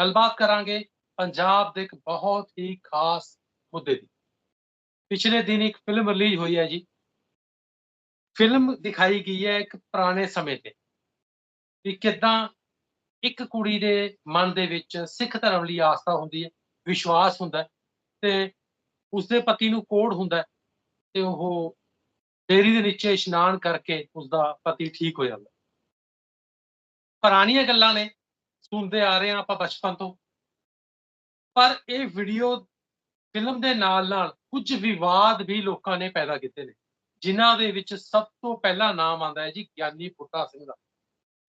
ਗੱਲਬਾਤ ਕਰਾਂਗੇ ਪੰਜਾਬ ਦੇ ਇੱਕ ਬਹੁਤ ਹੀ ਖਾਸ ਮੁੱਦੇ ਦੀ। ਪਿਛਲੇ ਦਿਨ ਇੱਕ ਫਿਲਮ ਰਿਲੀਜ਼ ਹੋਈ ਹੈ ਜੀ। ਫਿਲਮ ਦਿਖਾਈ ਗਈ ਹੈ ਇੱਕ ਪੁਰਾਣੇ ਸਮੇਂ ਤੇ ਕਿ ਕਿਦਾਂ ਇੱਕ ਕੁੜੀ ਦੇ ਮਨ ਦੇ ਵਿੱਚ ਸਿੱਖ ਧਰਮ ਲਈ ਆਸਥਾ ਹੁੰਦੀ ਹੈ, ਵਿਸ਼ਵਾਸ ਹੁੰਦਾ ਹੈ ਤੇ ਉਸਦੇ ਪਤੀ ਨੂੰ ਕੋੜ ਹੁੰਦਾ ਹੈ ਤੇ ਉਹ ਡੇਰੀ ਦੇ ਨੀਚੇ ਇਸ਼ਨਾਨ ਕਰਕੇ ਉਸਦਾ ਪਤੀ ਠੀਕ ਹੋ ਜਾਂਦਾ ਪੁਰਾਣੀਆਂ ਗੱਲਾਂ ਨੇ ਸੁਣਦੇ ਆ ਰਹੇ ਹਾਂ ਆਪਾਂ ਬਚਪਨ ਤੋਂ। ਪਰ ਇਹ ਵੀਡੀਓ ਫਿਲਮ ਦੇ ਨਾਲ ਨਾਲ ਕੁਝ ਵਿਵਾਦ ਵੀ ਲੋਕਾਂ ਨੇ ਪੈਦਾ ਕੀਤੇ ਨੇ, ਜਿਨ੍ਹਾਂ ਦੇ ਵਿੱਚ ਸਭ ਤੋਂ ਪਹਿਲਾ ਨਾਮ ਆਉਂਦਾ ਹੈ ਜੀ ਗਿਆਨੀ ਫੁੱਟਾ ਸਿੰਘ ਦਾ,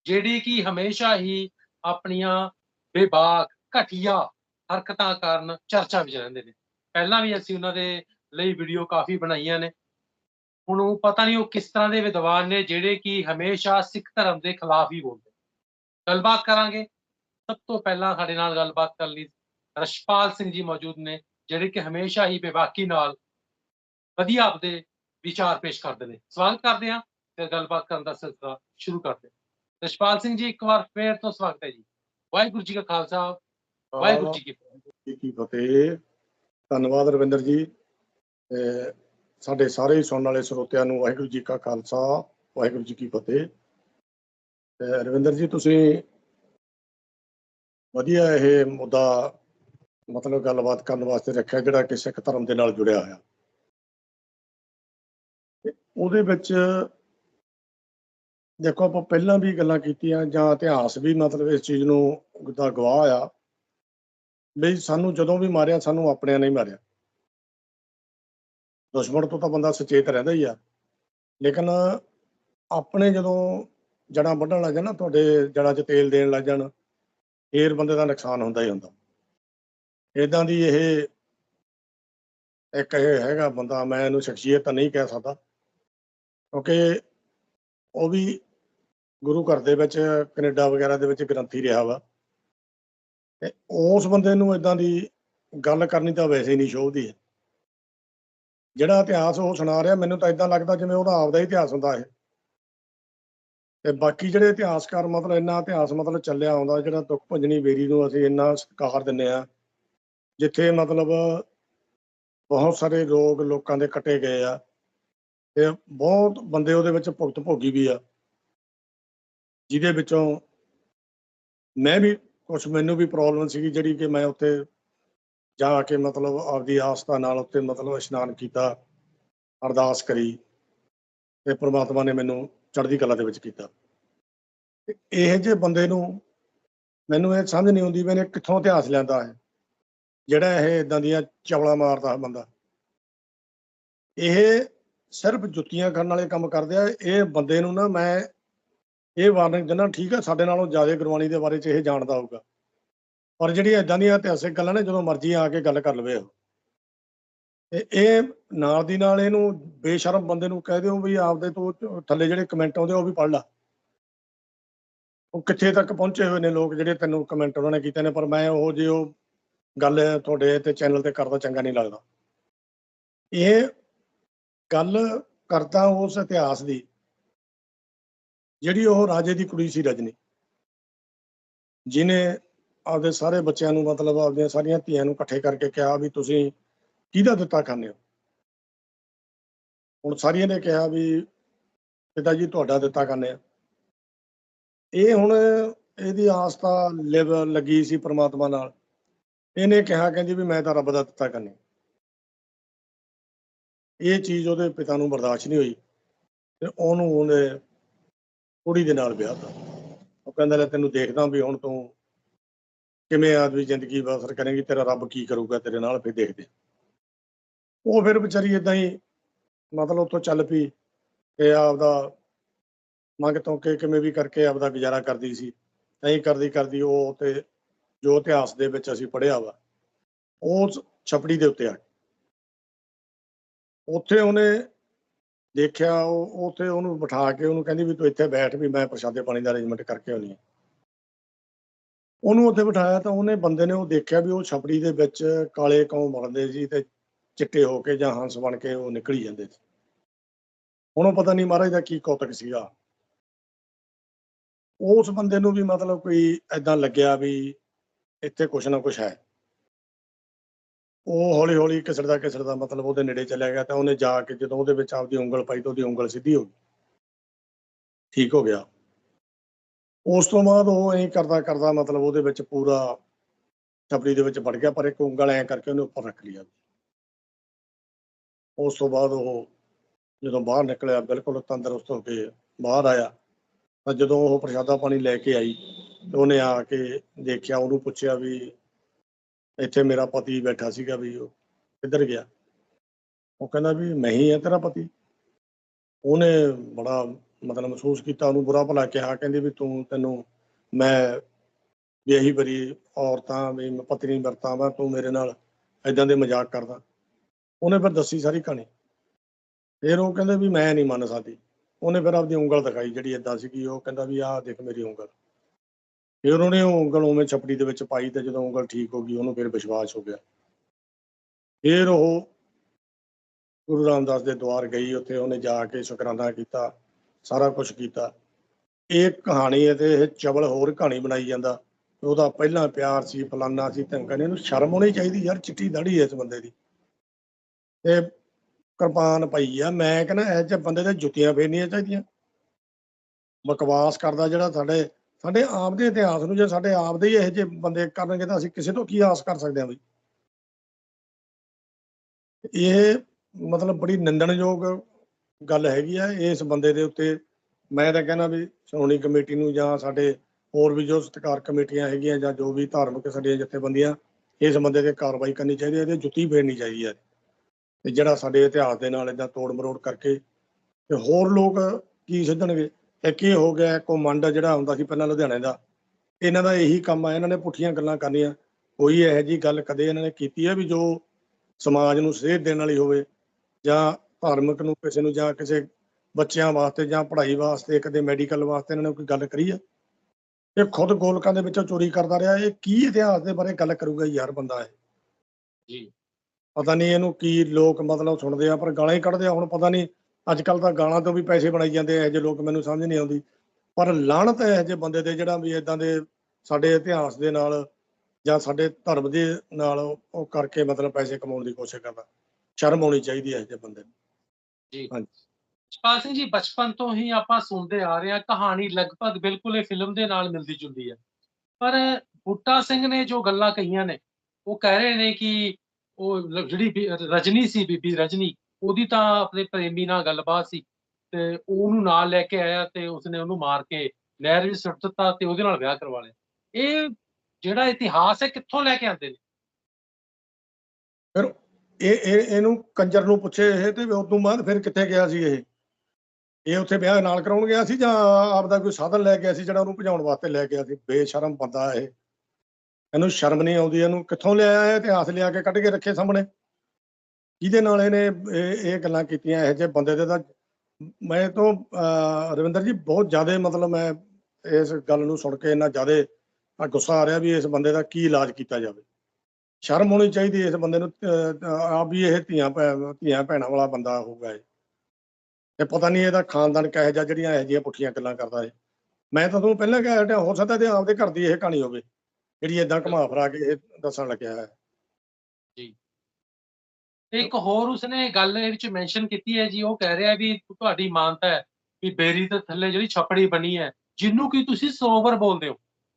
ਜਿਹੜੀ ਕਿ ਹਮੇਸ਼ਾ ਹੀ ਆਪਣੀਆਂ ਬੇਬਾਕ, ਘਟੀਆ ਹਰਕਤਾਂ ਕਾਰਨ ਚਰਚਾ ਵਿੱਚ ਰਹਿੰਦੇ ਨੇ। ਪਹਿਲਾਂ ਵੀ ਅਸੀਂ ਉਹਨਾਂ ਦੇ ਲਈ ਵੀਡੀਓ ਕਾਫੀ ਬਣਾਈਆਂ ਨੇ। ਹੁਣ ਉਹ ਪਤਾ ਨਹੀਂ ਉਹ ਕਿਸ ਤਰ੍ਹਾਂ ਦੇ ਵਿਦਵਾਨ ਨੇ, ਜਿਹੜੇ ਕਿ ਹਮੇਸ਼ਾ ਸਿੱਖ ਧਰਮ ਦੇ ਖਿਲਾਫ ਹੀ ਬੋਲਦੇ ਗੱਲਬਾਤ ਕਰਾਂਗੇ। ਸਭ ਤੋਂ ਪਹਿਲਾਂ ਸਾਡੇ ਨਾਲ ਗੱਲਬਾਤ ਕਰਨ ਲਈ ਰਸ਼ਪਾਲ ਸਿੰਘ ਜੀ ਮੌਜੂਦ ਨੇ, ਜਿਹੜੇ ਕਿ ਹਮੇਸ਼ਾ ਹੀ ਬੇਬਾਕੀ ਨਾਲ ਵਧੀਆ ਆਪਦੇ ਵਿਚਾਰ ਪੇਸ਼ ਕਰਦੇ ਨੇ। ਸਵਾਗਤ ਕਰਦੇ ਹਾਂ ਤੇ ਗੱਲਬਾਤ ਕਰਨ ਦਾ ਸਿਲਸਿਲਾ ਸ਼ੁਰੂ ਕਰਦੇ ਹਾਂ। ਰਸ਼ਪਾਲ ਸਿੰਘ ਜੀ, ਇੱਕ ਵਾਰ ਫੇਰ ਤੋਂ ਸਵਾਗਤ ਹੈ ਜੀ। ਵਾਹਿਗੁਰੂ ਜੀ ਕਾ ਖਾਲਸਾ, ਵਾਹਿਗੁਰੂ ਜੀ ਕੀ ਫਤਿਹ। ਜੀ ਕੀ ਫਤਿਹ। ਧੰਨਵਾਦ ਰਵਿੰਦਰ ਜੀ। ਤੇ ਸਾਡੇ ਸਾਰੇ ਹੀ ਸੁਣਨ ਵਾਲੇ ਸਰੋਤਿਆਂ ਨੂੰ ਵਾਹਿਗੁਰੂ ਜੀ ਕਾ ਖਾਲਸਾ, ਵਾਹਿਗੁਰੂ ਜੀ ਕੀ ਫਤਿਹ। ਤੇ ਰਵਿੰਦਰ ਜੀ, ਤੁਸੀਂ ਵਧੀਆ ਇਹ ਮੁੱਦਾ, ਮਤਲਬ ਗੱਲਬਾਤ ਕਰਨ ਵਾਸਤੇ ਰੱਖਿਆ ਜਿਹੜਾ ਕਿ ਸਿੱਖ ਧਰਮ ਦੇ ਨਾਲ ਜੁੜਿਆ ਹੋਇਆ। ਉਹਦੇ ਵਿੱਚ ਦੇਖੋ, ਆਪਾਂ ਪਹਿਲਾਂ ਵੀ ਗੱਲਾਂ ਕੀਤੀਆਂ, ਜਾਂ ਇਤਿਹਾਸ ਵੀ ਮਤਲਬ ਇਸ ਚੀਜ਼ ਨੂੰ ਦਾ ਗਵਾਹ ਆ ਵੀ ਸਾਨੂੰ ਜਦੋਂ ਵੀ ਮਾਰਿਆ, ਸਾਨੂੰ ਆਪਣਿਆਂ ਨੇ ਮਾਰਿਆ। ਦੁਸ਼ਮਣ ਤੋਂ ਤਾਂ ਬੰਦਾ ਸੁਚੇਤ ਰਹਿੰਦਾ ਹੀ ਆ। ਲੇਕਿਨ ਆਪਣੇ ਜਦੋਂ ਜੜਾਂ ਵੱਢਣ ਲੱਗ ਜਾਣ ਤੁਹਾਡੇ ਜੜਾਂ 'ਚ ਤੇਲ ਦੇਣ ਲੱਗ ਜਾਣ ਫੇਰ ਬੰਦੇ ਦਾ ਨੁਕਸਾਨ ਹੁੰਦਾ ਹੀ ਹੁੰਦਾ। ਇਦਾਂ ਦੀ ਇਹ ਇੱਕ ਇਹ ਹੈਗਾ ਬੰਦਾ, ਮੈਂ ਇਹਨੂੰ ਸ਼ਖਸੀਅਤ ਤਾਂ ਨਹੀਂ ਕਹਿ ਸਕਦਾ, ਕਿਉਂਕਿ ਉਹ ਵੀ ਗੁਰੂ ਘਰ ਦੇ ਵਿੱਚ, ਕੈਨੇਡਾ ਵਗੈਰਾ ਦੇ ਵਿੱਚ ਗ੍ਰੰਥੀ ਰਿਹਾ ਵਾ। ਤੇ ਉਸ ਬੰਦੇ ਨੂੰ ਇਦਾਂ ਦੀ ਗੱਲ ਕਰਨੀ ਤਾਂ ਵੈਸੇ ਹੀ ਨਹੀਂ ਸ਼ੋਭਦੀ ਹੈ ਜਿਹੜਾ ਇਤਿਹਾਸ ਉਹ ਸੁਣਾ ਰਿਹਾ, ਮੈਨੂੰ ਤਾਂ ਇਦਾਂ ਲੱਗਦਾ ਜਿਵੇਂ ਉਹਦਾ ਆਪਦਾ ਹੀ ਇਤਿਹਾਸ ਹੁੰਦਾ ਹੈ ਤੇ ਬਾਕੀ ਜਿਹੜੇ ਇਤਿਹਾਸਕਾਰ ਮਤਲਬ ਇੰਨਾ ਇਤਿਹਾਸ ਮਤਲਬ ਚੱਲਿਆ ਆਉਂਦਾ, ਜਿਹੜਾ ਦੁੱਖ ਭੰਜਣੀ ਬੇਰੀ ਨੂੰ ਅਸੀਂ ਇੰਨਾ ਸਤਿਕਾਰ ਦਿੰਨੇ ਆ ਜਿੱਥੇ ਮਤਲਬ ਬਹੁਤ ਸਾਰੇ ਰੋਗ ਲੋਕਾਂ ਦੇ ਕੱਟੇ ਗਏ ਆ ਤੇ ਬਹੁਤ ਬੰਦੇ ਉਹਦੇ ਵਿੱਚ ਭੁਗਤ ਭੋਗੀ ਵੀ ਆ, ਜਿਹਦੇ ਵਿੱਚੋਂ ਮੈਂ ਵੀ ਕੁਝ ਮੈਨੂੰ ਵੀ ਪ੍ਰੋਬਲਮ ਸੀਗੀ ਜਿਹੜੀ ਕਿ ਮੈਂ ਉੱਥੇ ਜਾ ਕੇ ਮਤਲਬ ਆਪਦੀ ਆਸਥਾ ਨਾਲ ਉੱਤੇ ਮਤਲਬ ਇਸ਼ਨਾਨ ਕੀਤਾ, ਅਰਦਾਸ ਕਰੀ ਤੇ ਪ੍ਰਮਾਤਮਾ ਨੇ ਮੈਨੂੰ ਚੜ੍ਹਦੀ ਕਲਾ ਦੇ ਵਿੱਚ ਕੀਤਾ। ਇਹ ਜੇ ਬੰਦੇ ਨੂੰ ਮੈਨੂੰ ਇਹ ਸਮਝ ਨਹੀਂ ਆਉਂਦੀ ਵੀ ਇਹਨੇ ਕਿੱਥੋਂ ਇਤਿਹਾਸ ਲਿਆਂਦਾ ਹੈ ਜਿਹੜਾ ਇਹ ਇਦਾਂ ਦੀਆਂ ਚਵਲਾ ਮਾਰਦਾ ਬੰਦਾ। ਇਹ ਸਿਰਫ ਜੁੱਤੀਆਂ ਕਰਨ ਵਾਲੇ ਕੰਮ ਕਰਦੇ ਆ, ਇਹ ਬੰਦੇ ਨੂੰ ਨਾ ਮੈਂ ਇਹ ਵਾਰਨਿੰਗ ਦਿੰਦਾ, ਠੀਕ ਆ, ਸਾਡੇ ਨਾਲੋਂ ਜ਼ਿਆਦਾ ਗੁਰਬਾਣੀ ਦੇ ਬਾਰੇ ਚ ਇਹ ਜਾਣਦਾ ਹੋਊਗਾ। ਪਰ ਜਿਹੜੀ ਇਦਾਂ ਦੀਆਂ ਇਤਿਹਾਸਿਕ ਗੱਲਾਂ ਨੇ, ਜਦੋਂ ਮਰਜ਼ੀ ਆ ਕੇ ਗੱਲ ਕਰ ਲਵੇ ਉਹ। ਇਹ ਨਾਲ ਦੀ ਨਾਲ ਇਹਨੂੰ ਬੇਸ਼ਰਮ ਬੰਦੇ ਨੂੰ ਕਹਿ ਦਿਓ ਵੀ ਆਪਦੇ ਤੋਂ ਥੱਲੇ ਜਿਹੜੇ ਕਮੈਂਟ ਆਉਂਦੇ ਉਹ ਵੀ ਪੜ੍ਹ ਲਾ। ਉਹ ਕਿੱਥੇ ਤੱਕ ਪਹੁੰਚੇ ਹੋਏ ਨੇ ਲੋਕ ਜਿਹੜੇ ਤੈਨੂੰ ਕਮੈਂਟ ਉਹਨਾਂ ਨੇ ਕੀਤੇ ਨੇ, ਪਰ ਮੈਂ ਉਹ ਜੇ ਉਹ ਗੱਲ ਤੁਹਾਡੇ ਤੇ ਚੈਨਲ ਤੇ ਕਰਦਾ ਚੰਗਾ ਨਹੀਂ ਲੱਗਦਾ। ਇਹ ਗੱਲ ਕਰਦਾ ਉਸ ਇਤਿਹਾਸ ਦੀ, ਜਿਹੜੀ ਉਹ ਰਾਜੇ ਦੀ ਕੁੜੀ ਸੀ ਰਜਨੀ। ਜਿਨੇ ਆਪਦੇ ਸਾਰੇ ਬੱਚਿਆਂ ਨੂੰ ਮਤਲਬ ਆਪਦੀਆਂ ਸਾਰੀਆਂ ਧੀਆਂ ਨੂੰ ਇਕੱਠੇ ਕਰਕੇ ਕਿਹਾ ਵੀ ਤੁਸੀਂ ਕਿਹਦਾ ਦਿੱਤਾ ਖਾਂਦੇ ਹੋ? ਹੁਣ ਸਾਰੀਆਂ ਨੇ ਕਿਹਾ ਵੀ ਪਿਤਾ ਜੀ ਤੁਹਾਡਾ ਦਿੱਤਾ ਖਾਂਦੇ ਆ। ਇਹ ਹੁਣ ਇਹਦੀ ਆਸਥਾ ਲਿਵ ਲੱਗੀ ਸੀ ਪ੍ਰਮਾਤਮਾ ਨਾਲ। ਇਹਨੇ ਕਿਹਾ, ਕਹਿੰਦੀ ਵੀ ਮੈਂ ਤਾਂ ਰੱਬ ਦਾ ਦਿੱਤਾ ਖਾਂਦੇ ਇਹ ਚੀਜ਼ ਉਹਦੇ ਪਿਤਾ ਨੂੰ ਬਰਦਾਸ਼ਤ ਨਹੀਂ ਹੋਈ ਤੇ ਉਹਨੂੰ ਉਹਨੇ ਕੁੜੀ ਦੇ ਨਾਲ ਵਿਆਹ ਤਾ ਉਹ ਕਹਿੰਦਾ, ਲੈ ਤੈਨੂੰ ਦੇਖਦਾ ਵੀ ਹੁਣ ਤੂੰ ਕਿਵੇਂ ਆਦਮੀ ਜ਼ਿੰਦਗੀ ਬਸਰ ਕਰੇਗੀ, ਤੇਰਾ ਰੱਬ ਕੀ ਕਰੂਗਾ ਤੇਰੇ ਨਾਲ, ਫਿਰ ਦੇਖਦੇ ਉਹ ਫਿਰ ਵਿਚਾਰੀ ਇਦਾਂ ਹੀ ਮਤਲਬ ਉੱਥੋਂ ਚੱਲ ਪਈ ਤੇ ਆਪਦਾ ਮੰਗ ਤੋਂ ਕੇ ਕਿਵੇਂ ਵੀ ਕਰਕੇ ਆਪਦਾ ਗੁਜ਼ਾਰਾ ਕਰਦੀ ਸੀ। ਐਂ ਕਰਦੀ ਕਰਦੀ ਉਹ ਤੇ ਜੋ ਇਤਿਹਾਸ ਦੇ ਵਿੱਚ ਅਸੀਂ ਪੜਿਆ ਵਾ, ਉਹ ਛਪੜੀ ਦੇ ਉੱਤੇ ਆ ਉੱਥੇ ਉਹਨੇ ਦੇਖਿਆ, ਉਹ, ਉੱਥੇ ਉਹਨੂੰ ਬਿਠਾ ਕੇ ਉਹਨੂੰ ਕਹਿੰਦੀ ਵੀ ਤੂੰ ਇੱਥੇ ਬੈਠ ਵੀ ਮੈਂ ਪ੍ਰਸ਼ਾਦੇ ਪਾਣੀ ਦਾ ਅਰੇਂਜਮੈਂਟ ਕਰਕੇ ਆਉਣੀ ਹੈ ਉਹਨੂੰ ਉੱਥੇ ਬਿਠਾਇਆ ਤਾਂ ਉਹਨੇ ਬੰਦੇ ਨੇ ਉਹ ਦੇਖਿਆ ਵੀ ਉਹ ਛਪੜੀ ਦੇ ਵਿੱਚ ਕਾਲੇ ਕੌਂ ਬਣਦੇ ਸੀ ਤੇ ਚਿੱਟੇ ਹੋ ਕੇ ਜਾਂ ਹੰਸ ਬਣ ਕੇ ਉਹ ਨਿਕਲੀ ਜਾਂਦੇ ਸੀ। ਹੁਣ ਉਹ ਪਤਾ ਨਹੀਂ ਮਹਾਰਾਜ ਦਾ ਕੀ ਕੌਤਕ ਸੀਗਾ। ਉਸ ਬੰਦੇ ਨੂੰ ਵੀ ਮਤਲਬ ਕੋਈ ਐਦਾਂ ਲੱਗਿਆ ਵੀ ਇੱਥੇ ਕੁਛ ਨਾ ਕੁਛ ਹੈ। ਉਹ ਹੌਲੀ ਹੌਲੀ ਕਿਸੜਦਾ ਕਿਸੜਦਾ ਮਤਲਬ ਉਹਦੇ ਨੇੜੇ ਚਲਿਆ ਗਿਆ ਤਾਂ ਉਹਨੇ ਜਾ ਕੇ ਜਦੋਂ ਉਹਦੇ ਵਿੱਚ ਆਪਦੀ ਉਂਗਲ ਪਾਈ ਤਾਂ ਉਹਦੀ ਉਂਗਲ ਸਿੱਧੀ ਹੋ ਗਈ। ਠੀਕ ਹੋ ਗਿਆ। ਉਸ ਤੋਂ ਬਾਅਦ ਉਹ ਐਂ ਕਰਦਾ ਕਰਦਾ ਮਤਲਬ ਉਹਦੇ ਵਿੱਚ ਪੂਰਾ ਛਪੜੀ ਦੇ ਵਿੱਚ ਵੜ ਗਿਆ ਪਰ ਇੱਕ ਉਂਗਲ ਐਂ ਕਰਕੇ ਉਹਨੇ ਉੱਪਰ ਰੱਖ ਲਿਆ। ਉਸ ਤੋਂ ਬਾਅਦ ਉਹ ਜਦੋਂ ਬਾਹਰ ਨਿਕਲਿਆ, ਬਿਲਕੁਲ ਤੰਦਰੁਸਤ ਹੋ ਕੇ ਬਾਹਰ ਆਇਆ, ਤਾਂ ਜਦੋਂ ਉਹ ਪ੍ਰਸ਼ਾਦਾ ਪਾਣੀ ਲੈ ਕੇ ਆਈ, ਤੇ ਉਹਨੇ ਆ ਕੇ ਦੇਖਿਆ, ਉਹਨੂੰ ਪੁੱਛਿਆ ਵੀ ਇੱਥੇ ਮੇਰਾ ਪਤੀ ਬੈਠਾ ਸੀਗਾ ਵੀ ਉਹ ਕਿੱਧਰ ਗਿਆ? ਉਹ ਕਹਿੰਦਾ ਵੀ ਮੈਂ ਹੀ ਆ ਤੇਰਾ ਪਤੀ। ਉਹਨੇ ਬੜਾ ਮਤਲਬ ਮਹਿਸੂਸ ਕੀਤਾ, ਉਹਨੂੰ ਬੁਰਾ ਭਲਾ ਕਿਹਾ, ਕਹਿੰਦੀ ਵੀ ਤੂੰ ਤੈਨੂੰ ਮੈਂ ਵੀ ਇਹੀ ਬਰੀ ਔਰਤਾਂ ਵੀ ਪਤਨੀ ਵਰਤਾਂ ਵਾਂ, ਤੂੰ ਮੇਰੇ ਨਾਲ ਐਦਾਂ ਦੇ ਮਜ਼ਾਕ ਕਰਦਾ। ਉਹਨੇ ਫਿਰ ਦੱਸੀ ਸਾਰੀ ਕਹਾਣੀ। ਫਿਰ ਉਹ ਕਹਿੰਦੇ ਵੀ ਮੈਂ ਨਹੀਂ ਮੰਨ ਸਕਦੀ। ਉਹਨੇ ਫਿਰ ਆਪਦੀ ਉਂਗਲ ਦਿਖਾਈ ਜਿਹੜੀ ਏਦਾਂ ਸੀਗੀ, ਉਹ ਕਹਿੰਦਾ ਵੀ ਆਹ ਦੇਖ ਮੇਰੀ ਉਂਗਲ। ਫਿਰ ਉਹਨੇ ਉਹ ਉਂਗਲ ਉਵੇਂ ਛਪੜੀ ਦੇ ਵਿੱਚ ਪਾਈ ਤੇ ਜਦੋਂ ਉਂਗਲ ਠੀਕ ਹੋ ਗਈ, ਉਹਨੂੰ ਫਿਰ ਵਿਸ਼ਵਾਸ ਹੋ ਗਿਆ। ਫਿਰ ਉਹ ਗੁਰੂ ਰਾਮਦਾਸ ਦੇ ਦੁਆਰ ਗਈ, ਉੱਥੇ ਉਹਨੇ ਜਾ ਕੇ ਸ਼ੁਕਰਾਨਾ ਕੀਤਾ, ਸਾਰਾ ਕੁਝ ਕੀਤਾ। ਇਹ ਕਹਾਣੀ ਹੈ ਤੇ ਇਹ ਚਵਲ ਹੋਰ ਕਹਾਣੀ ਬਣਾਈ ਜਾਂਦਾ। ਉਹਦਾ ਪਹਿਲਾਂ ਪਿਆਰ ਸੀ, ਫਲਾਨਾ ਸੀ ਧਮਕਾ ਨੇ ਇਹਨੂੰ ਸ਼ਰਮ ਹੋਣੀ ਚਾਹੀਦੀ ਯਾਰ, ਚਿੱਟੀ ਦਾੜੀ ਹੈ ਇਸ ਬੰਦੇ ਦੀ। ਤੇ ਕਿਰਪਾਨ ਪਈ ਆ। ਮੈਂ ਕਹਿੰਦਾ ਇਹ ਜਿਹੇ ਬੰਦੇ ਦੇ ਜੁੱਤੀਆਂ ਫੇਰਨੀਆਂ ਚਾਹੀਦੀਆਂ। ਬਕਵਾਸ ਕਰਦਾ ਜਿਹੜਾ ਸਾਡੇ ਸਾਡੇ ਆਪ ਦੇ ਇਤਿਹਾਸ ਨੂੰ, ਜੇ ਸਾਡੇ ਆਪ ਦੇ ਹੀ ਇਹੋ ਜਿਹੇ ਬੰਦੇ ਕਰਨਗੇ ਤਾਂ ਅਸੀਂ ਕਿਸੇ ਤੋਂ ਕੀ ਆਸ ਕਰ ਸਕਦੇ ਹਾਂ ਬਈ? ਇਹ ਮਤਲਬ ਬੜੀ ਨਿੰਦਣਯੋਗ ਗੱਲ ਹੈਗੀ ਆ ਇਸ ਬੰਦੇ ਦੇ ਉੱਤੇ। ਮੈਂ ਤਾਂ ਕਹਿੰਦਾ ਵੀ ਸ਼੍ਰੋਮਣੀ ਕਮੇਟੀ ਨੂੰ ਜਾਂ ਸਾਡੇ ਹੋਰ ਵੀ ਜੋ ਸਤਿਕਾਰ ਕਮੇਟੀਆਂ ਹੈਗੀਆਂ ਜਾਂ ਜੋ ਵੀ ਧਾਰਮਿਕ ਸਾਡੀਆਂ ਜਥੇਬੰਦੀਆਂ, ਇਸ ਬੰਦੇ ਤੇ ਕਾਰਵਾਈ ਕਰਨੀ ਚਾਹੀਦੀ ਹੈ ਇਹਦੇ ਜੁੱਤੀ ਫੇਰਨੀ ਚਾਹੀਦੀ ਹੈ ਤੇ ਜਿਹੜਾ ਸਾਡੇ ਇਤਿਹਾਸ ਦੇ ਨਾਲ ਇਦਾਂ ਤੋੜ ਮਰੋੜ ਕਰਕੇ ਤੇ ਹੋਰ ਲੋਕ ਕੀ ਸਿੱਧਣਗੇ? ਇੱਕ ਇਹ ਹੋ ਗਿਆ ਕੋਮੰਡ ਜਿਹੜਾ ਹੁੰਦਾ ਸੀ ਪਹਿਲਾਂ ਲੁਧਿਆਣੇ ਦਾ। ਇਹਨਾਂ ਦਾ ਇਹੀ ਕੰਮ ਆ, ਇਹਨਾਂ ਨੇ ਪੁੱਠੀਆਂ ਗੱਲਾਂ ਕਰਨੀਆਂ। ਕੋਈ ਇਹੋ ਜੀ ਗੱਲ ਕਦੇ ਇਹਨਾਂ ਨੇ ਕੀਤੀ ਹੈ ਵੀ ਜੋ ਸਮਾਜ ਨੂੰ ਸੇਧ ਦੇਣ ਵਾਲੀ ਹੋਵੇ ਜਾਂ ਧਾਰਮਿਕ ਨੂੰ ਕਿਸੇ ਨੂੰ ਜਾਂ ਕਿਸੇ ਬੱਚਿਆਂ ਵਾਸਤੇ ਜਾਂ ਪੜ੍ਹਾਈ ਵਾਸਤੇ ਕਦੇ ਮੈਡੀਕਲ ਵਾਸਤੇ ਇਹਨਾਂ ਨੇ ਕੋਈ ਗੱਲ ਕਰੀ ਆ? ਇਹ ਖੁਦ ਗੋਲਕਾਂ ਦੇ ਵਿੱਚੋਂ ਚੋਰੀ ਕਰਦਾ ਰਿਹਾ। ਇਹ ਕੀ ਇਤਿਹਾਸ ਦੇ ਬਾਰੇ ਗੱਲ ਕਰੂਗਾ ਯਾਰ ਬੰਦਾ ਇਹ? ਜੀ। ਪਤਾ ਨਹੀਂ ਇਹਨੂੰ ਕੀ ਲੋਕ ਮਤਲਬ ਸੁਣਦੇ ਆ ਪਰ ਗਾਲਾਂ ਹੀ ਕੱਢਦੇ ਆ। ਹੁਣ ਪਤਾ ਨਹੀਂ ਅੱਜ ਕੱਲ ਤਾਂ ਗਾਲਾਂ ਤੋਂ ਵੀ ਪੈਸੇ ਬਣਾਈ ਜਾਂਦੇ ਆ ਇਹੋ ਜਿਹੇ ਲੋਕ ਮੈਨੂੰ ਸਮਝ ਨਹੀਂ ਆਉਂਦੀ। ਪਰ ਲਾਹਣਤ ਇਹੋ ਜਿਹੇ ਬੰਦੇ ਦੇ ਜਿਹੜਾ ਵੀ ਇਦਾਂ ਦੇ ਸਾਡੇ ਇਤਿਹਾਸ ਦੇ ਨਾਲ ਜਾਂ ਸਾਡੇ ਧਰਮ ਦੇ ਨਾਲ ਉਹ ਕਰਕੇ ਮਤਲਬ ਪੈਸੇ ਕਮਾਉਣ ਦੀ ਕੋਸ਼ਿਸ਼ ਕਰਦਾ। ਸ਼ਰਮ ਆਉਣੀ ਚਾਹੀਦੀ ਹੈ ਇਹੋ ਜਿਹੇ ਬੰਦੇ ਨੂੰ। ਜੀ। ਹਾਂਜੀ। ਸ਼ਪਾਲ ਸਿੰਘ ਜੀ ਬਚਪਨ ਤੋਂ ਹੀ ਆਪਾਂ ਸੁਣਦੇ ਆ ਰਹੇ ਹਾਂ ਕਹਾਣੀ ਲਗਭਗ ਬਿਲਕੁਲ ਇਹ ਫਿਲਮ ਦੇ ਨਾਲ ਮਿਲਦੀ ਜੁਲਦੀ ਹੈ। ਪਰ ਬੂਟਾ ਸਿੰਘ ਨੇ ਜੋ ਗੱਲਾਂ ਕਹੀਆਂ ਨੇ ਉਹ ਕਹਿ ਰਹੇ ਨੇ ਕਿ ਉਹ ਜਿਹੜੀ ਰਜਨੀ ਸੀ ਬੀਬੀ, ਰਜਨੀ। ਉਹਦੀ ਤਾਂ ਆਪਣੇ ਪ੍ਰੇਮੀ ਨਾਲ ਗੱਲਬਾਤ ਸੀ ਤੇ ਉਹਨੂੰ ਨਾਲ ਲੈ ਕੇ ਆਇਆ ਤੇ ਉਸਨੇ ਉਹਨੂੰ ਮਾਰ ਕੇ ਨਹਿਰ ਵਿੱਚ ਸੁੱਟ ਦਿੱਤਾ ਤੇ ਉਹਦੇ ਨਾਲ ਵਿਆਹ ਕਰਵਾ ਲਿਆ। ਇਹ ਜਿਹੜਾ ਇਤਿਹਾਸ ਹੈ, ਕਿੱਥੋਂ ਲੈ ਕੇ ਆਉਂਦੇ ਨੇ? ਫਿਰ ਇਹ ਇਹਨੂੰ ਕੰਜਰ ਨੂੰ ਪੁੱਛੇ ਇਹ ਤੇ ਉਸ ਤੋਂ ਬਾਅਦ ਫਿਰ ਕਿੱਥੇ ਗਿਆ ਸੀ ਇਹ? ਇਹ ਉੱਥੇ ਵਿਆਹ ਨਾਲ ਕਰਾਉਣ ਗਿਆ ਸੀ ਜਾਂ ਆਪਦਾ ਕੋਈ ਸਾਧਨ ਲੈ ਗਿਆ ਸੀ ਜਿਹੜਾ ਉਹਨੂੰ ਭਜਾਉਣ ਵਾਸਤੇ ਲੈ ਗਿਆ ਸੀ? ਬੇਸ਼ਰਮ ਬੰਦਾ ਇਹ। ਇਹਨੂੰ ਸ਼ਰਮ ਨਹੀਂ ਆਉਂਦੀ ਇਹਨੂੰ ਕਿੱਥੋਂ ਲਿਆਇਆ ਇਹ ਇਤਿਹਾਸ ਲਿਆ ਕੇ ਕੱਢ ਕੇ ਰੱਖੇ ਸਾਹਮਣੇ? ਜਿਹਦੇ ਨਾਲ ਇਹਨੇ ਇਹ ਇਹ ਗੱਲਾਂ ਕੀਤੀਆਂ ਇਹ ਜਿਹੇ ਬੰਦੇ ਦੇ ਤਾਂ ਮੈਂ ਤੋਂ ਅਹ, ਰਵਿੰਦਰ ਜੀ ਬਹੁਤ ਜ਼ਿਆਦਾ ਮਤਲਬ ਮੈਂ ਇਸ ਗੱਲ ਨੂੰ ਸੁਣ ਕੇ ਇੰਨਾ ਜ਼ਿਆਦਾ ਗੁੱਸਾ ਆ ਰਿਹਾ ਵੀ ਇਸ ਬੰਦੇ ਦਾ ਕੀ ਇਲਾਜ ਕੀਤਾ ਜਾਵੇ। ਸ਼ਰਮ ਹੋਣੀ ਚਾਹੀਦੀ ਇਸ ਬੰਦੇ ਨੂੰ ਅਹ, ਆਪ ਵੀ ਇਹ ਧੀਆਂ ਭੈ- ਧੀਆਂ ਭੈਣਾਂ ਵਾਲਾ ਬੰਦਾ ਹੋਊਗਾ ਇਹ। ਤੇ ਪਤਾ ਨਹੀਂ ਇਹਦਾ ਖਾਨਦਾਨ ਕਿਹੋ ਜਿਹਾ ਜਿਹੜੀਆਂ ਇਹੋ ਜਿਹੀਆਂ ਪੁੱਠੀਆਂ ਗੱਲਾਂ ਕਰਦਾ ਇਹ। ਮੈਂ ਤਾਂ ਤੁਹਾਨੂੰ ਪਹਿਲਾਂ ਕਹਿ ਹਟਿਆ ਹੋ ਸਕਦਾ ਤੇ ਆਪਦੇ ਘਰ ਦੀ ਇਹ ਕਹਾਣੀ ਹੋਵੇ। ਜਿਹੜੀ ਇਦਾਂ ਘੁਮਾ ਫਰਾ ਕੇ ਇਹ ਦੱਸਣ ਲੱਗਿਆ ਹੈ। ਤੇ ਇੱਕ ਹੋਰ ਉਸਨੇ ਗੱਲ ਇਹ ਵਿੱਚ ਮੈਂਸ਼ਨ ਕੀਤੀ ਹੈ ਜੀ ਉਹ ਕਹਿ ਰਿਹਾ ਵੀ ਤੁਹਾਡੀ ਮਾਨਤਾ ਹੈ ਵੀ ਬੇਰੀ ਦੇ ਥੱਲੇ ਜਿਹੜੀ ਛਪੜੀ ਬਣੀ ਹੈ ਜਿਹਨੂੰ ਕਿ ਤੁਸੀਂ ਸਰੋਵਰ ਬੋਲਦੇ ਹੋ?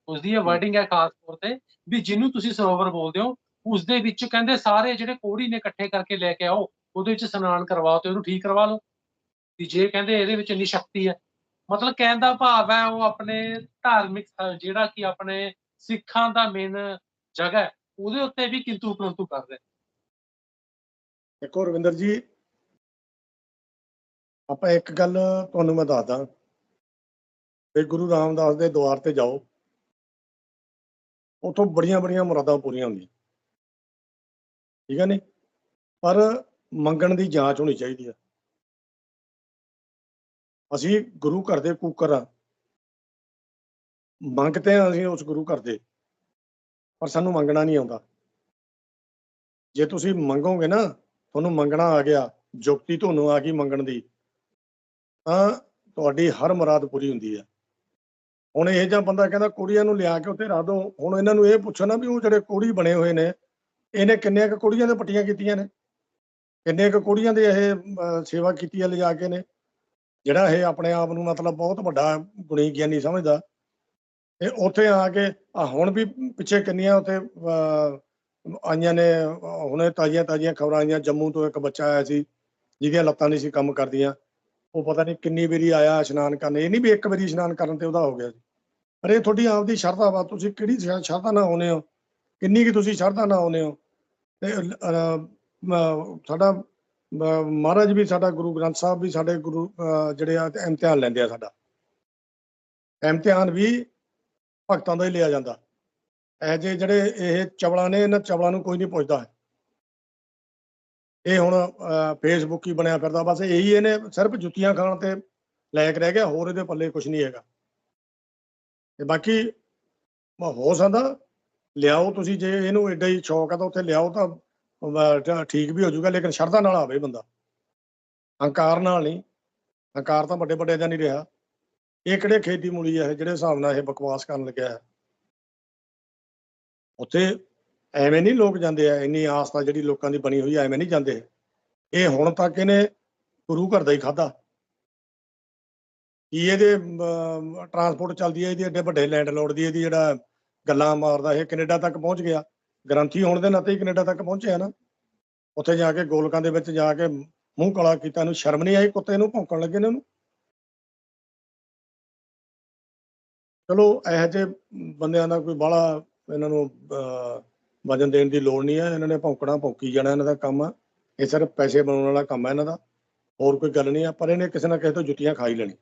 ਉਸਦੀ ਇਹ ਵਰਡਿੰਗ ਹੈ ਖਾਸ ਤੌਰ ਤੇ ਵੀ ਜਿਹਨੂੰ ਤੁਸੀਂ ਸਰੋਵਰ ਬੋਲਦੇ ਹੋ ਉਸ ਦੇ ਵਿੱਚ ਕਹਿੰਦੇ ਸਾਰੇ ਜਿਹੜੇ ਕੋੜੀ ਨੇ ਇਕੱਠੇ ਕਰਕੇ ਲੈ ਕੇ ਆਓ ਉਹਦੇ ਵਿੱਚ ਇਸ਼ਨਾਨ ਕਰਵਾਓ ਤੇ ਉਹਨੂੰ ਠੀਕ ਕਰਵਾ ਲਓ। ਵੀ ਜੇ ਕਹਿੰਦੇ ਇਹਦੇ ਵਿੱਚ ਇੰਨੀ ਸ਼ਕਤੀ ਹੈ ਮਤਲਬ ਕਹਿਣ ਦਾ ਭਾਵ ਹੈ ਉਹ ਆਪਣੇ ਧਾਰਮਿਕ ਜਿਹੜਾ ਕਿ ਆਪਣੇ ਸਿੱਖਾਂ ਦਾ ਮੇਨ ਜਗ੍ਹਾ ਉਹਦੇ ਉੱਤੇ ਵੀ ਕਿੰਤੂ ਪਰੰਤੂ ਕਰ ਰਿਹਾ ਦੇਖੋ ਰਵਿੰਦਰ ਜੀ, ਆਪਾਂ ਇੱਕ ਗੱਲ ਤੁਹਾਨੂੰ ਮੈਂ ਦੱਸਦਾ। ਵੀ ਗੁਰੂ ਰਾਮਦਾਸ ਦੇ ਦੁਆਰ ਤੇ ਜਾਓ। ਉਥੋਂ ਬੜੀਆਂ ਬੜੀਆਂ ਮੁਰਾਦਾਂ ਪੂਰੀਆਂ ਹੁੰਦੀਆਂ। ਠੀਕ ਹੈ ਨੀ? ਪਰ ਮੰਗਣ ਦੀ ਜਾਂਚ ਹੋਣੀ ਚਾਹੀਦੀ ਹੈ। ਅਸੀਂ ਗੁਰੂ ਘਰ ਦੇ ਕੂਕਰ ਆ। ਮੰਗਤੇ ਹਾਂ ਅਸੀਂ ਉਸ ਗੁਰੂ ਘਰ ਦੇ, ਪਰ ਸਾਨੂੰ ਮੰਗਣਾ ਨਹੀਂ ਆਉਂਦਾ। ਜੇ ਤੁਸੀਂ ਮੰਗੋਗੇ ਨਾ, ਤੁਹਾਨੂੰ ਮੰਗਣਾ ਆ ਗਿਆ ਜੁਗਤੀ ਤੁਹਾਨੂੰ ਆ ਗਈ ਮੰਗਣ ਦੀ, ਤਾਂ ਤੁਹਾਡੀ ਹਰ ਮੁਰਾਦ ਪੂਰੀ ਹੁੰਦੀ ਹੈ ਹੁਣ ਇਹ ਜਿਹਾ ਬੰਦਾ ਕਹਿੰਦਾ, ਕੁੜੀਆਂ ਨੂੰ ਲਿਆ ਕੇ ਉੱਥੇ ਰੱਖ ਦੋ, ਹੁਣ ਇਹਨਾਂ ਨੂੰ ਇਹ ਪੁੱਛੋ ਨਾ ਵੀ ਉਹ ਜਿਹੜੇ ਕੁੜੀ ਬਣੇ ਹੋਏ ਨੇ, ਇਹਨੇ ਕਿੰਨੇ ਕੁ ਕੁੜੀਆਂ ਦੇ ਪੱਟੀਆਂ ਕੀਤੀਆਂ ਨੇ? ਕਿੰਨੇ ਕੁ ਕੁੜੀਆਂ ਦੇ ਇਹ ਸੇਵਾ ਕੀਤੀ ਹੈ ਲਿਜਾ ਕੇ ਨੇ? ਜਿਹੜਾ ਇਹ ਆਪਣੇ ਆਪ ਨੂੰ ਮਤਲਬ ਬਹੁਤ ਵੱਡਾ ਗੁਣੀ ਗਿਆਨੀ ਸਮਝਦਾ। ਤੇ ਉੱਥੇ ਆ ਕੇ ਆ ਹੁਣ ਵੀ ਪਿੱਛੇ ਕਿੰਨੀਆਂ ਉੱਥੇ ਆਈਆਂ ਨੇ ਹੁਣੇ ਤਾਜ਼ੀਆਂ ਤਾਜ਼ੀਆਂ ਖਬਰਾਂ ਆਈਆਂ ਜੰਮੂ ਤੋਂ ਇੱਕ ਬੱਚਾ ਆਇਆ ਸੀ ਜਿਹਦੀਆਂ ਲੱਤਾਂ ਨਹੀਂ ਸੀ ਕੰਮ ਕਰਦੀਆਂ। ਉਹ ਪਤਾ ਨਹੀਂ ਕਿੰਨੀ ਵਾਰੀ ਆਇਆ ਇਸ਼ਨਾਨ ਕਰਨ ਇਹ ਨਹੀਂ ਵੀ ਇੱਕ ਵਾਰੀ ਇਸ਼ਨਾਨ ਕਰਨ ਤੇ ਉਹਦਾ ਹੋ ਗਿਆ ਸੀ। ਪਰ ਇਹ ਤੁਹਾਡੀ ਆਪਦੀ ਸ਼ਰਧਾ ਵਾ ਤੁਸੀਂ ਕਿਹੜੀ ਸ਼ਰਧਾ ਨਾਲ ਆਉਨੇ ਹੋ? ਕਿੰਨੀ ਕੀ ਤੁਸੀਂ ਸ਼ਰਧਾ ਨਾਲ ਆਉਨੇ ਹੋ? ਤੇ ਅਹ, ਸਾਡਾ ਮਹਾਰਾਜ ਵੀ ਸਾਡਾ ਗੁਰੂ ਗ੍ਰੰਥ ਸਾਹਿਬ ਵੀ ਸਾਡੇ ਗੁਰੂ ਅਹ, ਜਿਹੜੇ ਆ ਇਮਤਿਹਾਨ ਲੈਂਦੇ ਆ ਸਾਡਾ। ਇਮਤਿਹਾਨ ਵੀ ਭਗਤਾਂ ਦਾ ਹੀ ਲਿਆ ਜਾਂਦਾ। ਇਹ ਜੇ ਜਿਹੜੇ ਇਹ ਚਵਲਾਂ ਨੇ, ਇਹਨਾਂ ਚਵਲਾਂ ਨੂੰ ਕੋਈ ਨਹੀਂ ਪੁੱਛਦਾ। ਇਹ ਹੁਣ ਫੇਸਬੁੱਕ ਹੀ ਬਣਿਆ ਫਿਰਦਾ। ਬਸ ਇਹੀ ਇਹਨੇ ਸਿਰਫ ਜੁੱਤੀਆਂ ਖਾਣ ਤੇ ਲਾਇਕ ਰਹਿ ਗਿਆ, ਹੋਰ ਇਹਦੇ ਪੱਲੇ ਕੁਝ ਨਹੀਂ ਹੈਗਾ। ਤੇ ਬਾਕੀ ਹੋ ਸਕਦਾ, ਲਿਆਓ ਤੁਸੀਂ ਜੇ ਇਹਨੂੰ ਐਡਾ ਹੀ ਸ਼ੌਕ ਆ ਤਾਂ ਉੱਥੇ ਲਿਆਓ ਤਾਂ ਤਾਂ ਠੀਕ ਵੀ ਹੋ ਜਾਊਗਾ, ਲੇਕਿਨ ਸ਼ਰਧਾ ਨਾਲ ਆਵੇ ਬੰਦਾ। ਹੰਕਾਰ ਨਾਲ ਨਹੀਂ। ਹੰਕਾਰ ਤਾਂ ਵੱਡੇ ਵੱਡੇ ਦਾ ਨਹੀਂ ਰਿਹਾ। ਇਹ ਕਿਹੜੇ ਖੇਤੀ ਮੂਲੀ ਆ, ਇਹ ਜਿਹੜੇ ਹਿਸਾਬ ਨਾਲ ਇਹ ਬਕਵਾਸ ਕਰਨ ਲੱਗਿਆ ਹੈ? ਉੱਥੇ ਐਵੇਂ ਨਹੀਂ ਲੋਕ ਜਾਂਦੇ ਆ, ਇੰਨੀ ਆਸਥਾ ਜਿਹੜੀ ਲੋਕਾਂ ਦੀ ਬਣੀ ਹੋਈ ਐਵੇਂ ਨਹੀਂ ਜਾਂਦੇ। ਇਹ ਹੁਣ ਤੱਕ ਇਹਨੇ ਗੁਰੂ ਘਰ ਦਾ ਹੀ ਖਾਦਾ ਕੀ ਇਹਦੇ ਟਰਾਂਸਪੋਰਟ ਚੱਲਦੀ ਹੈ ਇਹਦੀ ਐਡੇ ਵੱਡੇ ਲੈਂਡ ਲੈਂਡਲੋਰਡ ਦੀ, ਇਹਦੀ ਜਿਹੜਾ ਗੱਲਾਂ ਮਾਰਦਾ, ਇਹ ਕੈਨੇਡਾ ਤੱਕ ਪਹੁੰਚ ਗਿਆ। ਗ੍ਰੰਥੀ ਹੋਣ ਦੇ ਨਾਤੇ ਹੀ ਕੈਨੇਡਾ ਤੱਕ ਪਹੁੰਚਿਆ ਨਾ। ਉੱਥੇ ਜਾ ਕੇ ਗੋਲਕਾਂ ਦੇ ਵਿੱਚ ਜਾ ਕੇ ਮੂੰਹ ਕਾਲਾ ਕੀਤਾ, ਇਹਨੂੰ ਸ਼ਰਮ ਨਹੀਂ ਆਈ, ਕੁੱਤੇ ਨੂੰ ਭੌਂਕਣ ਲੱਗੇ ਨੇ ਉਹਨੂੰ। ਚਲੋ ਇਹੋ ਜਿਹੇ ਬੰਦਿਆਂ ਦਾ ਕੋਈ ਬਾਹਲਾ ਇਹਨਾਂ ਨੂੰ ਅਹ, ਵਜਨ ਦੇਣ ਦੀ ਲੋੜ ਨਹੀਂ ਹੈ। ਇਹਨਾਂ ਨੇ ਭੌਂਕਣਾ ਭੌਂਕੀ ਜਾਣਾ ਇਹਨਾਂ ਦਾ ਕੰਮ। ਆ ਇਹ ਸਿਰਫ ਪੈਸੇ ਬਣਾਉਣ ਵਾਲਾ ਕੰਮ ਹੈ ਇਹਨਾਂ ਦਾ। ਹੋਰ ਕੋਈ ਗੱਲ ਨਹੀਂ ਆ ਪਰ ਇਹਨੇ ਕਿਸੇ ਨਾ ਕਿਸੇ ਤੋਂ ਜੁੱਤੀਆਂ ਖਾਈ ਲੈਣੀ